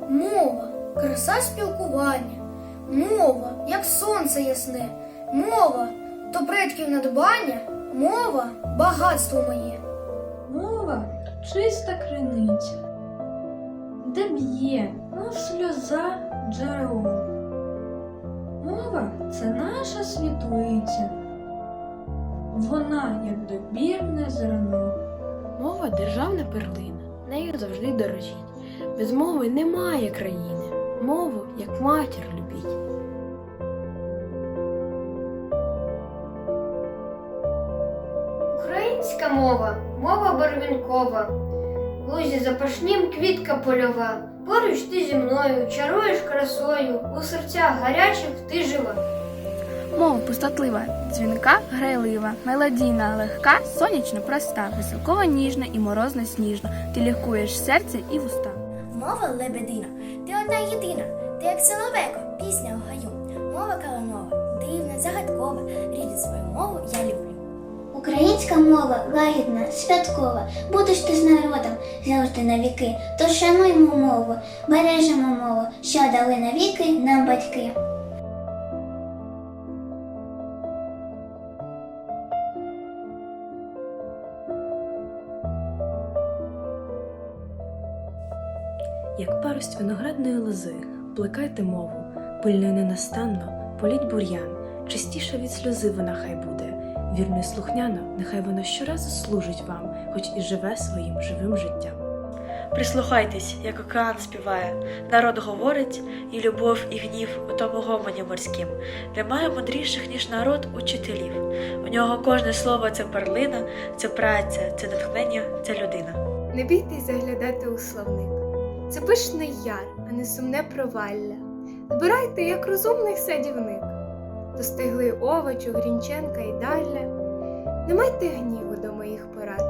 Мова краса спілкування, мова, як сонце ясне, мова то предків надбання, мова багатство моє. Мова чиста криниця, де б'є, мов сльоза джерело. Мова це наша світлиця, вона як добірне зерно. Мова державна перлина, нею завжди дорожіть. Без мови немає країни. Мову, як матір, любіть. Українська мова, мова барвінкова, лузі запашнім квітка польова. Поруч ти зі мною, чаруєш красою, у серцях гарячих ти жива. Мова пустотлива, дзвінка грайлива, мелодійна, легка, сонячно проста, веселкова ніжна і морозно сніжна. Ти лікуєш серце і вуста. Мова лебедина, ти одна єдина, ти як соловейко, пісня в гаю. Мова калинова, дивна, загадкова, рідну свою мову я люблю. Українська мова лагідна, святкова. Будеш ти з народом завжди на віки. Тож шануймо мову, бережемо мову, що дали навіки нам батьки. Як парость виноградної лози, плекайте мову, пильно й ненастанно, політь бур'ян, чистіша від сльози вона хай буде, вірно й слухняно, нехай вона щоразу служить вам, хоч і живе своїм живим життям. Прислухайтесь, як океан співає, народ говорить, і любов, і гнів у тому гомоні морським. Немає мудріших, ніж народ учителів. У нього кожне слово це перлина, це праця, це натхнення, це людина. Не бійтесь заглядати у словник. Це пишний яр, а не сумне провалля. Збирайте, як розумний садівник, достигли овочу, грінченка і далля. Не майте гніву до моїх порад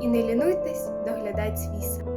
і не лінуйтесь доглядать свій сад.